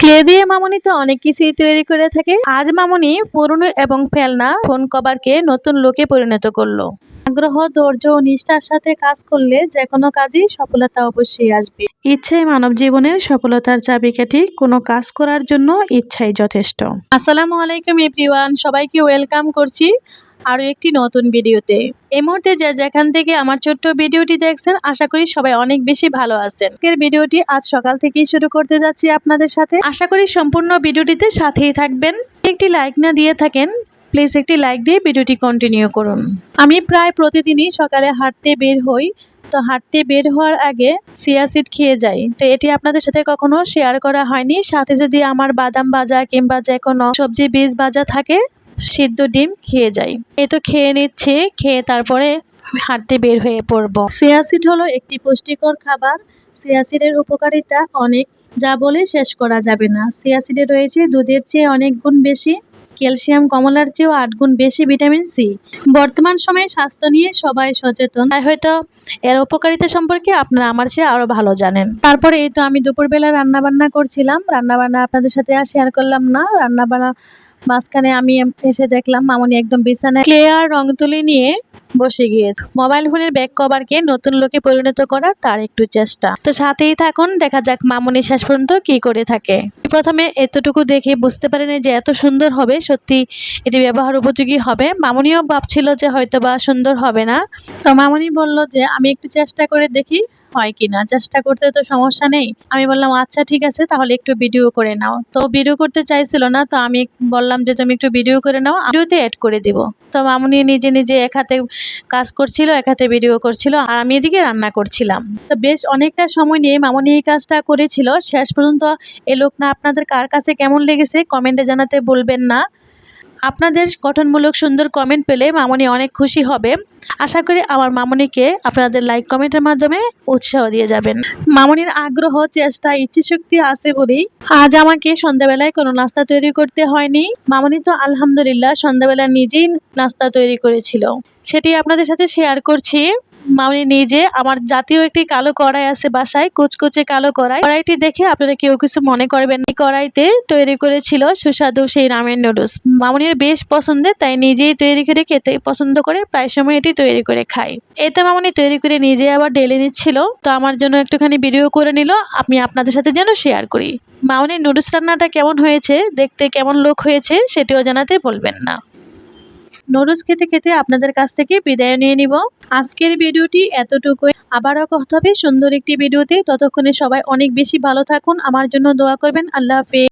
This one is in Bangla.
ক্লে দিয়ে মামনি তো অনেক কিছুই তৈরি করে থাকে। আজ মামনি পুরনো এবং ফেলনা ফোন কভারকে নতুন লোকে পরিণত করল। আগ্রহ, ধৈর্য ও নিষ্ঠার সাথে কাজ করলে যে কোনো কাজেই সফলতা অবশ্যই আসবে। ইচ্ছাই মানব জীবনের সফলতার চাবিকাঠি, কোনো কাজ করার জন্য ইচ্ছাই যথেষ্ট। আসসালামু আলাইকুম এভরিওয়ান, সবাইকে ওয়েলকাম করছি। আরও একটি নতুন ভিডিওতে। এই মুহূর্তে যে যেখান থেকে আমার ছোট্ট ভিডিওটি দেখছেন, আশা করি সবাই অনেক বেশি ভালো আছেন। এর ভিডিওটি আজ সকাল থেকেই শুরু করতে যাচ্ছি আপনাদের সাথে। আশা করি সম্পূর্ণ ভিডিওটিতে সাথেই থাকবেন। একটি লাইক না দিয়ে থাকেন, প্লিজ একটি লাইক দিয়ে ভিডিওটি কন্টিনিউ করুন। আমি প্রায় প্রতিদিনই সকালে হাঁটতে বের হই। তো হাঁটতে বের হওয়ার আগে সিয়াসিড খেয়ে যাই। তো এটি আপনাদের সাথে কখনো শেয়ার করা হয়নি। সাথে যদি আমার বাদাম ভাজা কিংবা যে কোনো সবজি বীজ ভাজা থাকে সিদ্ধ ডিম খেয়ে যাই। এই তো খেয়ে নিচ্ছে, খেয়ে তারপরে হাঁটতে বের হয়ে পড়ব। সিয়াসিড হলো একটি পুষ্টিকর খাবার। সিয়া সিডের উপকারিতা অনেক, যা বলে শেষ করা যাবে না। সিয়া সিডে রয়েছে দুধের চেয়ে অনেক গুণ বেশি, ক্যালসিয়াম কমলার চেয়েও আট গুণ বেশি ভিটামিন সি। বর্তমান সময়ে স্বাস্থ্য নিয়ে সবাই সচেতন। তাই হয়তো এর উপকারিতা সম্পর্কে আপনারা আমার চেয়ে আরও ভালো জানেন। তারপরে এই তো আমি দুপুরবেলা রান্না বান্না করছিলাম। রান্না বান্না আপনাদের সাথে আর শেয়ার করলাম না। রান্না বান্না মাঝখানে আমি এসে দেখলাম মামনি একদম বিছানায় ক্লিয়ার রং তুলি নিয়ে বসে গিয়েছে। মোবাইল ফোনের ব্যাক কভারকে নতুন লোকে পরিণত করার তার একটু চেষ্টা। তো সাথেই থাকুন, দেখা যাক মামনি শেষ পর্যন্ত কি করে থাকে। প্রথমে এতটুকু দেখে বুঝতে পারেনি যে এত সুন্দর হবে, সত্যি এটি ব্যবহার উপযোগী হবে। মামনিও ভাবছিল যে হয়তো বা সুন্দর হবে না। তো মামনি বলল যে, আমি একটু চেষ্টা করে দেখি হয় কিনা, চেষ্টা করতে তো সমস্যা নেই। আমি বললাম আচ্ছা ঠিক আছে, তাহলে একটু ভিডিও করে নাও। তো ভিডিও করতে চাইছিল না, তো আমি বললাম যে, তুমি একটু ভিডিও করে নাও ভিডিওতে অ্যাড করে দিব। তো মামুনি নিজে নিজে এক হাতে কাজ করছিল, এক হাতে ভিডিও করছিল, আর আমি এদিকে রান্না করছিলাম। তো বেশ অনেকটা সময় নিয়ে মামুনি এই কাজটা করেছিল। শেষ পর্যন্ত এই লোক না, আপনাদের কার কাছে কেমন লেগেছে, কমেন্টে জানাতে বলবেন না। আপনাদের গঠনমূলক সুন্দর কমেন্ট পেলে মামনি অনেক খুশি হবে। আশা করি আমার মামনিকে আপনাদের লাইক কমেন্টের মাধ্যমে উৎসাহ দিয়ে যাবেন। মামনির আগ্রহ, চেষ্টা, ইচ্ছেশক্তি আছে বলেই আজ আমাকে সন্ধ্যাবেলায় কোনো নাস্তা তৈরি করতে হয়নি। মামনি তো আলহামদুলিল্লাহ সন্ধ্যাবেলা নিজেই নাস্তা তৈরি করেছিল। সেটি আপনাদের সাথে শেয়ার করছি। মামনি নিজে আমার জাতীয় একটি কালো কড়াই আছে বাসায়, কুচকুচে কালো কড়াই। কড়াইটি দেখে আপনারা কেউ কিছু মনে করবেন এই কড়াইতে তৈরি করেছিল সুস্বাদু সেই রামের নুডলস। মামনির বেশ পছন্দের, তাই নিজেই তৈরি করে খেতে পছন্দ করে প্রায় সময় এটি তৈরি করে খাই এতে মামনি তৈরি করে নিজে আবার ডেলে নিচ্ছিল। তো আমার জন্য একটুখানি ভিডিও করে নিল। আমি আপনাদের সাথে যেন শেয়ার করি। মামনির নুডলস রান্নাটা কেমন হয়েছে, দেখতে কেমন লোক হয়েছে, সেটিও জানাতে বলবেন না। নুডলস খেতে খেতে আপনাদের কাছ থেকে বিদায় নিয়ে নিব। আজকের ভিডিওটি এতটুকুই। আবারও কথা হবে সুন্দর একটি ভিডিওতে। ততক্ষণে সবাই অনেক বেশি ভালো থাকুন। আমার জন্য দোয়া করবেন। আল্লাহ হাফেজ।